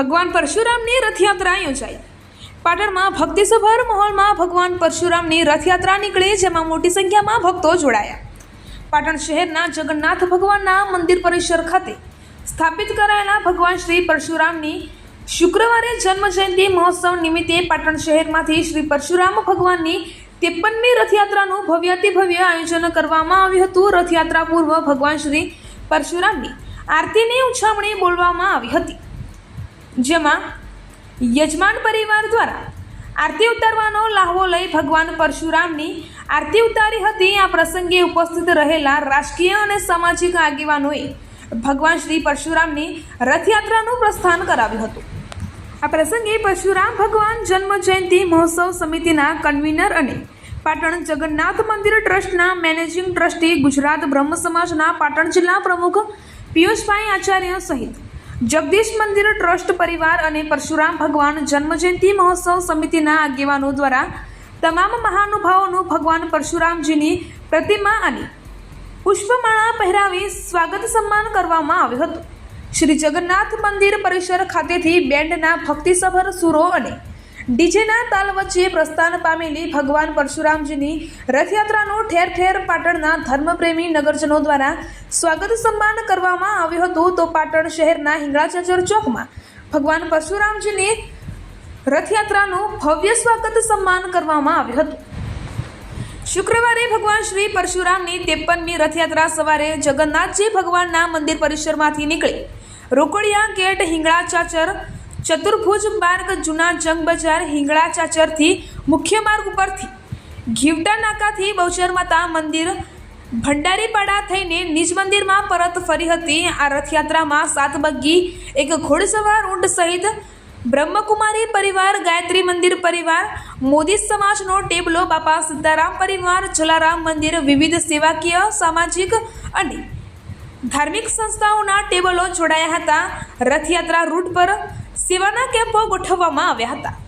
ભગવાન પરશુરામની રથયાત્રા યોજાઈ. પાટણમાં ભક્તિસભર માહોલમાં ભગવાન પરશુરામની રથયાત્રા નીકળી, જેમાં મોટી સંખ્યામાં ભક્તો જોડાયા. પાટણ શહેરના જગન્નાથ ભગવાનના મંદિર પરિસર ખાતે સ્થાપિત કરાયેલા ભગવાન શ્રી પરશુરામની શુક્રવારે જન્મજયંતિ મહોત્સવ નિમિત્તે પાટણ શહેરમાંથી શ્રી પરશુરામ ભગવાનની ત્રેપનમી રથયાત્રાનું ભવ્યાતિભવ્ય આયોજન કરવામાં આવ્યું હતું. રથયાત્રા પૂર્વ ભગવાન શ્રી પરશુરામની આરતીની ઉછામણી બોલવામાં આવી હતી. જેમાં યજમાન પરિવાર દ્વારા આરતી ઉતારવાનો લાહવો લઈ ભગવાન પરશુરામની આરતી ઉતારી હતી. આ પ્રસંગે ઉપસ્થિત રહેલા રાજકીય અને સામાજિક આગેવાનોએ ભગવાન શ્રી પરશુરામની રથયાત્રાનું પ્રસ્થાન કરાવ્યું હતું. આ પ્રસંગે પરશુરામ ભગવાન જન્મ જયંતિ મહોત્સવ સમિતિના કન્વીનર અને પાટણ જગન્નાથ મંદિર ટ્રસ્ટના મેનેજિંગ ટ્રસ્ટી ગુજરાત બ્રહ્મ સમાજના પાટણ જિલ્લા પ્રમુખ પિયુષભાઈ આચાર્ય સહિત જગદીશ મંદિર ટ્રસ્ટ પરિવાર અને પરશુરામ ભગવાન જન્મજયંતિ મહોત્સવ સમિતિના આગેવાનો દ્વારા તમામ મહાનુભાવોનું ભગવાન પરશુરામજીની પ્રતિમા અને પુષ્પમાળા પહેરાવી સ્વાગત સન્માન કરવામાં આવ્યું હતું. શ્રી જગન્નાથ મંદિર પરિસર ખાતેથી બેન્ડના ભક્તિસભર સુરો અને ડીજેના તાલ વચ્ચે પ્રસ્થાન પામેલી ભગવાન પરશુરામજીની રથયાત્રાનું ઠેર ઠેર પાટણના ધર્મપ્રેમી નગરજનો દ્વારા સ્વાગત સન્માન કરવામાં આવ્યું હતું તો પાટણ શહેરના હિંગળાચાચર ચોકમાં ભગવાન પરશુરામજીની રથયાત્રાનું ભવ્ય સ્વાગત સન્માન કરવામાં આવ્યું હતું. શુક્રવારે ભગવાન શ્રી પરશુરામની ત્રેપનમી રથયાત્રા સવારે જગન્નાથજી ભગવાનના મંદિર પરિસરમાંથી નીકળી રોકડિયા ગેટ હિંગળા ચાચર ચતુર્ભુજ માર્ગ, જૂના જંગ બજાર, હિંગળા ચાચરથી મુખ્ય માર્ગ ઉપરથી. ઘીવટા નાકાથી બહુચર માતા મંદિર, ભંડારીપાડા થઈને નિજ મંદિરમાં પરત ફરી હતી. આ રથયાત્રામાં સાત બગ્ગી, એક ઘોડસવાર ઊંટ સહિત બ્રહ્મકુમારી પરિવાર, ગાયત્રી મંદિર પરિવાર, મોદી સમાજનો ટેબલો બાપા સીતારામ પરિવાર, જલારામ મંદિર, વિવિધ સેવાકીય, સામાજિક અને ધાર્મિક સંસ્થાઓના ટેબલો જોડાયા હતા. રથયાત્રા રૂટ પર સેવાના કેમ્પો ગોઠવવામાં આવ્યા હતા.